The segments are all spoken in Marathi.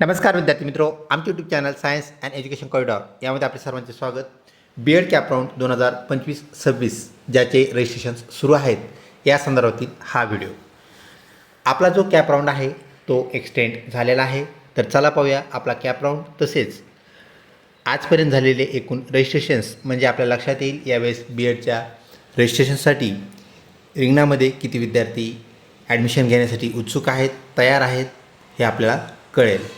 नमस्कार विद्यार्थी मित्रो आमचे YouTube channel science and education corridor यामध्ये आपले सर्वांचे स्वागत. बी एड कॅप राऊंड दोन हजार पंचवीस सव्वीस ज्याचे रजिस्ट्रेशन सुरू आहेत या संदर्भातील हा व्हिडिओ आपला जो कॅप राऊंड आहे तो एक्सटेंड झालेला आहे. तर चला पाहूया आपला कॅप राऊंड तसेच. आजपर्यंत झालेले एकूण रजिस्ट्रेशन्स म्हणजे आपल्या लक्षात येईल यावेळेस बी एडच्या रजिस्ट्रेशनसाठी रिंगणामध्ये किती विद्यार्थी ॲडमिशन घेण्यासाठी उत्सुक आहेत तयार आहेत हे आपल्याला कळेल.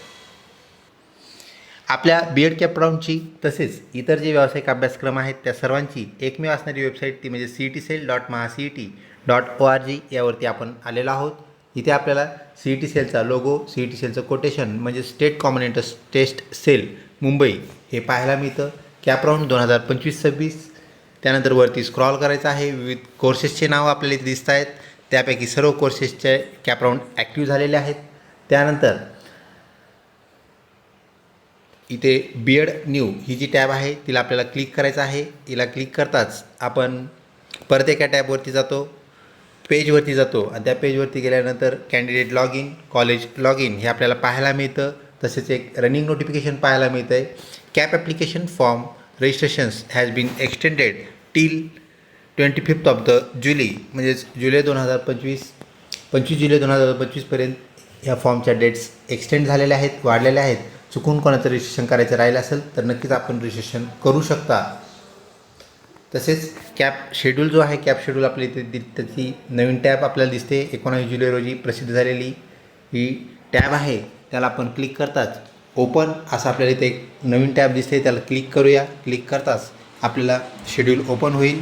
आपल्या बी एड कॅपडाऊनची तसेच इतर जे व्यावसायिक अभ्यासक्रम आहेत त्या सर्वांची एकमेव असणारी वेबसाईट ती म्हणजे C E T cell dot Maha C E T dot O R G यावरती आपण आलेलो आहोत. इथे आपल्याला सी ई टी सेलचा लोगो सी ई टी सेलचं कोटेशन म्हणजे state common test cell Mumbai हे पाहायला मिळतं. कॅपराऊंड दोन हजार पंचवीस सव्वीस त्यानंतर वरती स्क्रॉल करायचं आहे. विविध कोर्सेसचे नावं आपल्याला इथे दिसत आहेत त्यापैकी सर्व कोर्सेसचे कॅपराऊंड ॲक्टिव्ह झालेले आहेत. त्यानंतर इथे बी एड न्यू ही जी टॅब आहे तिला आपल्याला क्लिक करायचं आहे. तिला क्लिक करताच आपण परत एका टॅबवरती जातो पेजवरती जातो. आणि त्या पेजवरती गेल्यानंतर candidate log in college log in हे आपल्याला पाहायला मिळतं. तसेच एक रनिंग नोटिफिकेशन पाहायला मिळतं आहे CAP application form registrations has been extended till twenty fifth of the July म्हणजेच जुलै दोन हजार पंचवीस पंचवीस जुलै दोन हजार पंचवीसपर्यंत ह्या फॉर्मच्या डेट्स एक्सटेंड झालेल्या आहेत वाढलेल्या आहेत. चुकून कोणाचं रजिस्ट्रेशन करायचं राहिलं असेल तर नक्कीच आपण रजिस्ट्रेशन करू शकता. तसेच कॅप शेड्यूल जो आहे कॅप शेड्यूल आपल्या इथे दि त्याची नवीन टॅब आपल्याला दिसते. एकोणावीस जुलै रोजी प्रसिद्ध झालेली ही टॅब आहे त्याला आपण क्लिक करताच. ओपन असं आपल्याला इथे एक नवीन टॅब दिसते त्याला क्लिक करूया. क्लिक करताच आपल्याला शेड्यूल ओपन होईल.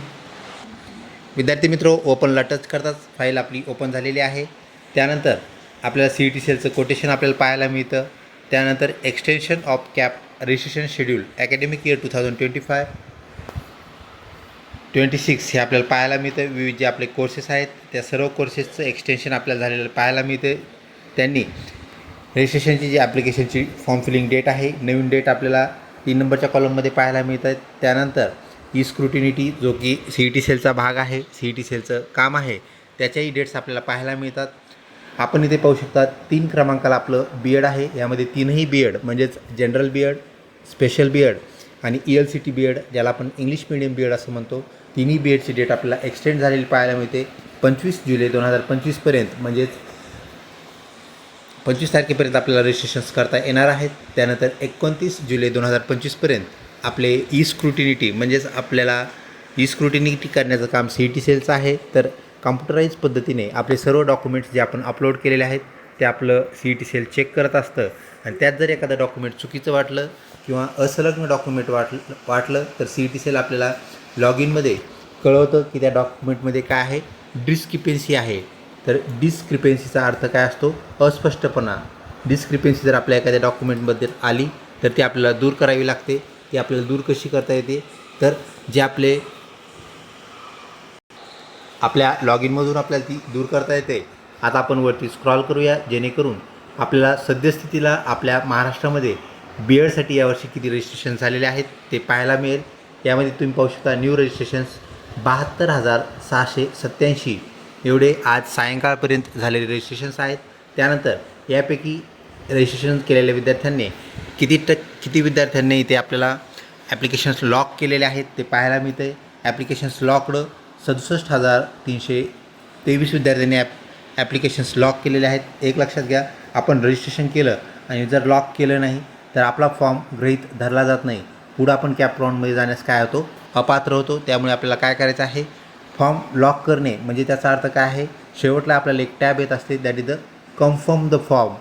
विद्यार्थी मित्र ओपनला टच करताच फाईल आपली ओपन झालेली आहे. त्यानंतर आपल्याला सी ई टी सेलचं कोटेशन आपल्याला पाहायला मिळतं. त्यानंतर extension of CAP registration schedule academic year two thousand twenty five twenty six हे आपल्याला पाहायला मिळतं विविध जे आपले कोर्सेस आहेत त्या सर्व कोर्सेसचं एक्सटेन्शन आपल्याला झालेलं पाहायला मिळतं त्यांनी रजिस्ट्रेशनची जी ॲप्लिकेशनची फॉर्म फिलिंग डेट आहे नवीन डेट आपल्याला तीन नंबरच्या कॉलममध्ये पाहायला मिळत आहे त्यानंतर ई स्क्रुटिनिटी जो की सी ई टी सेलचा भाग आहे सी ई टी सेलचं काम आहे त्याच्याही डेट्स आपल्याला पाहायला मिळतात. आपण इथे पाहू शकता तीन क्रमांकाला आपलं बी एड आहे. यामध्ये तीनही बी एड म्हणजेच general B Ed special B Ed आणि E L C T B Ed ज्याला आपण इंग्लिश मिडियम बी एड असं म्हणतो. तिन्ही बी एडची डेट आपल्याला एक्सटेंड झालेली पाहायला मिळते. पंचवीस जुलै दोन हजार पंचवीसपर्यंत म्हणजेच पंचवीस तारखेपर्यंत आपल्याला रजिस्ट्रेशन्स करता येणार आहेत. त्यानंतर एकोणतीस जुलै दोन हजार पंचवीसपर्यंत आपले ई स्क्रुटिनिटी म्हणजेच आपल्याला ई स्क्रुटिनिटी करण्याचं काम सी ई टी सेलचं आहे. तर कॉम्प्युटराईज पद्धतीने आपले सर्व डॉक्युमेंट्स जे आपण अपलोड केलेले आहेत ते आपलं C E T cell check करत असतं. आणि त्यात जर एखादं डॉक्युमेंट चुकीचं वाटलं किंवा असंलग्न डॉक्युमेंट वाटलं वाटलं तर सी ई टी सेल आपल्याला लॉग इनमध्ये कळवतं की त्या डॉक्युमेंटमध्ये काय आहे. डिस्क्रिपेन्सी आहे. तर डिस्क्रिपेन्सीचा अर्थ काय असतो? अस्पष्टपणा. डिस्क्रिपेन्सी जर आपल्या एखाद्या डॉक्युमेंटबद्दल आली तर ती आपल्याला दूर करावी लागते. ती आपल्याला दूर कशी करता येते? तर जे आपले आपल्या लॉग इनमधून आपल्याला ती दूर करता येते. आता आपण वरती स्क्रॉल करूया जेणेकरून आपल्याला सद्यस्थितीला आपल्या महाराष्ट्रामध्ये बी एडसाठी यावर्षी किती रजिस्ट्रेशन झालेले आहेत ते पाहायला मिळेल. यामध्ये तुम्ही पाहू शकता न्यू रजिस्ट्रेशन्स बहात्तर हजार सहाशे सत्याऐंशी एवढे आज सायंकाळपर्यंत झालेले रजिस्ट्रेशन्स आहेत. त्यानंतर यापैकी रजिस्ट्रेशन केलेल्या विद्यार्थ्यांनी किती टक किती विद्यार्थ्यांनी इथे आपल्याला ॲप्लिकेशन्स लॉक केलेले आहेत ते पाहायला मिळतं आहे ॲप्लिकेशन्स लॉकड सदुसष्ट हजार तीनशे तेवीस विद्यार्थ्यांनी ॲप ॲप्लिकेशन्स लॉक केलेले आहेत. एक लक्षात घ्या आपण रजिस्ट्रेशन केलं आणि जर लॉक केलं नाही तर आपला फॉर्म गृहीत धरला जात नाही. पुढं आपण कॅप राऊंडमध्ये जाण्यास काय होतो? अपात्र होतो. त्यामुळे आपल्याला काय करायचं आहे? फॉर्म लॉक करणे. म्हणजे त्याचा अर्थ काय आहे? शेवटला आपल्याला एक टॅब येत असते. That is the confirm the form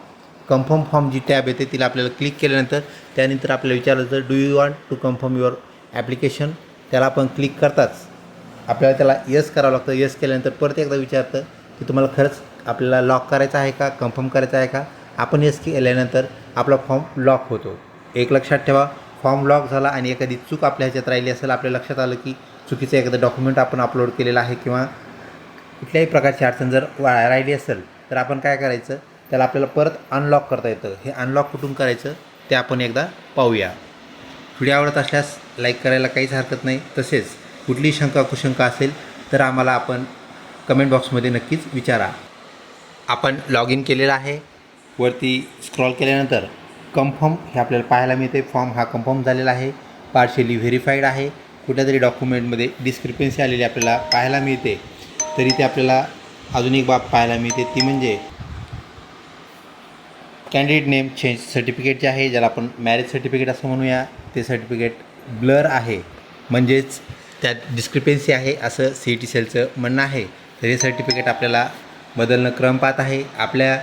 confirm form G tab येते तिला आपल्याला क्लिक केल्यानंतर त्यानंतर आपल्याला विचारलं तर do you want to confirm your application त्याला आपण क्लिक करताच. आपल्याला त्याला यस करावं लागतं. यस केल्यानंतर परत एकदा विचारतं की तुम्हाला खरंच आपल्याला लॉक करायचं आहे का? कन्फर्म करायचं आहे का? आपण यस केल्यानंतर आपला फॉर्म लॉक होतो. एक लक्षात ठेवा फॉर्म लॉक झाला आणि एखादी चूक आपल्या ह्याच्यात राहिली असेल आपल्या लक्षात आलं की चुकीचं एखादं डॉक्युमेंट आपण अपलोड केलेलं आहे किंवा कुठल्याही प्रकारची अडचण जर वा राहिली असेल तर आपण काय करायचं? त्याला आपल्याला परत अनलॉक करता येतं. हे अनलॉक कुठून करायचं? ते आपण एकदा पाहूया. व्हिडिओ आवडत असल्यास लाईक करायला काहीच हरकत नाही. तसेच कुठलीही शंका कुशंका असेल तर आम्हाला आपण कमेंट बॉक्समध्ये नक्कीच विचारा. आपण लॉग इन केलेलं आहे. वरती स्क्रॉल केल्यानंतर कन्फर्म हे आपल्याला पाहायला मिळते फॉर्म हा कन्फर्म झालेला आहे. पार्शली व्हेरीफाईड आहे. कुठल्या तरी डॉक्युमेंटमध्ये डिस्क्रिपन्सी आलेली आपल्याला पाहायला मिळते. तरी ते आपल्याला अजून एक बाब पाहायला मिळते. ती म्हणजे कॅन्डिडेट नेम चेंज सर्टिफिकेट जे आहे ज्याला आपण मॅरेज सर्टिफिकेट असं म्हणूया ते सर्टिफिकेट ब्लर आहे. म्हणजेच त्यात डिस्क्रिपेन्सी आहे असं सी टी सेलचं म्हणणं आहे. तर हे सर्टिफिकेट आपल्याला बदलणं क्रम पाहत आहे. आपल्या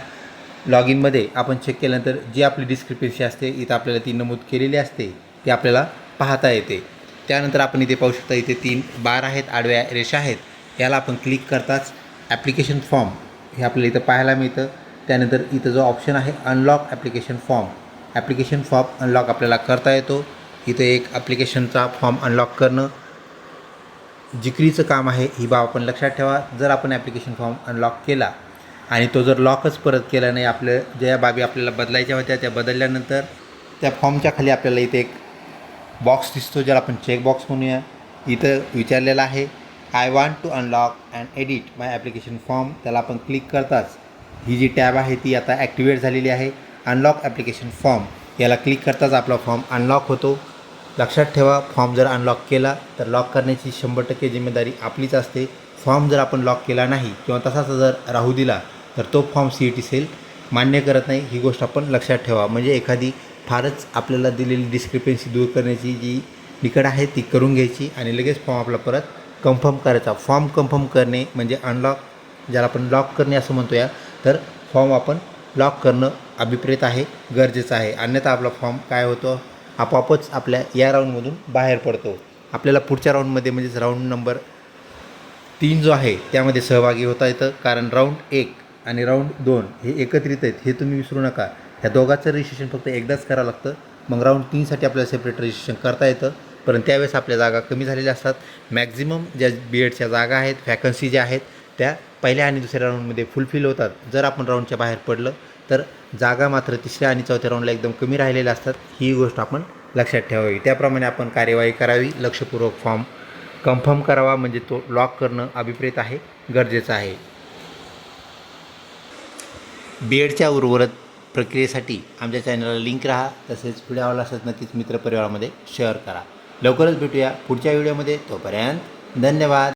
लॉग इनमध्ये आपण चेक केल्यानंतर जी आपली डिस्क्रिपेन्सी असते इथं आपल्याला ती नमूद केलेली असते ती आपल्याला पाहता येते. त्यानंतर आपण इथे पाहू शकता इथे तीन बार आहेत आडव्या रेषा आहेत. याला आपण क्लिक करताच ॲप्लिकेशन फॉर्म हे आपल्याला इथं पाहायला मिळतं. त्यानंतर इथं जो ऑप्शन आहे unlock application form application form unlock आपल्याला करता येतो. इथं एक ॲप्लिकेशनचा फॉर्म अनलॉक करणं. जिकरीचं काम आहे ही बाब आपण लक्षात ठेवा. जर आपण ॲप्लिकेशन फॉर्म अनलॉक केला आणि तो जर लॉकच परत केला नाही आपलं ज्या बाबी आपल्याला बदलायच्या होत्या त्या बदलल्यानंतर त्या फॉर्मच्या खाली आपल्याला इथे एक बॉक्स दिसतो ज्याला आपण चेक बॉक्स म्हणूया. इथं विचारलेलं आहे I want to unlock and edit my application form त्याला आपण क्लिक करताच ही जी टॅब आहे ती आता ॲक्टिवेट झालेली आहे. अनलॉक ॲप्लिकेशन फॉर्म याला क्लिक करताच आपला फॉर्म अनलॉक होतो. लक्षात ठेवा फॉर्म जर अनलॉक केला तर लॉक करण्याची शंभर टक्के जिम्मेदारी आपलीच असते. फॉर्म जर आपण लॉक केला नाही किंवा तसाच जर राहू दिला तर तो form C E T cell मान्य करत नाही. ही गोष्ट आपण लक्षात ठेवा. म्हणजे एखादी फारच आपल्याला दिलेली डिस्क्रिपन्सी दूर करण्याची जी निकड आहे ती करून घ्यायची आणि लगेच फॉर्म आपला परत कन्फर्म करायचा. फॉर्म कन्फर्म करणे म्हणजे अनलॉक ज्याला आपण लॉक करणे असं म्हणतो या तर फॉर्म आपण लॉक करणं अभिप्रेत आहे गरजेचं आहे. अन्यथा आपला फॉर्म काय होतो? आपोआपच आपल्या या राऊंडमधून बाहेर पडतो. आपल्याला पुढच्या राऊंडमध्ये म्हणजेच राऊंड नंबर तीन जो आहे त्यामध्ये सहभागी होता येतं. कारण राऊंड एक आणि राऊंड दोन हे एकत्रित आहेत हे तुम्ही विसरू नका. ह्या दोघांचं रजिस्ट्रेशन फक्त एकदाच करावं लागतं. मग राऊंड तीनसाठी आपल्याला सेपरेट रजिस्ट्रेशन करता येतं. पण त्यावेळेस आपल्या जागा कमी झालेल्या असतात. मॅक्झिमम ज्या बी एडच्या जागा आहेत व्हॅकन्सी ज्या आहेत त्या पहिल्या आणि दुसऱ्या राऊंडमध्ये फुलफिल होतात. जर आपण राऊंडच्या बाहेर पडलं तर जागा मात्र तिसऱ्या आणि चौथ्या राऊंडला एकदम कमी राहिलेल्या असतात. ही गोष्ट आपण लक्षात ठेवावी. त्याप्रमाणे आपण कार्यवाही करावी. लक्षपूर्वक फॉर्म कन्फर्म करावा. म्हणजे तो लॉक करणं अभिप्रेत आहे गरजेचं आहे. बी एडच्या उर्वरित प्रक्रियेसाठी आमच्या चॅनलला लिंक राहा. तसेच व्हिडिओ आवडला असत नक्कीच मित्रपरिवारामध्ये शेअर करा. लवकरच भेटूया पुढच्या व्हिडिओमध्ये तोपर्यंत धन्यवाद.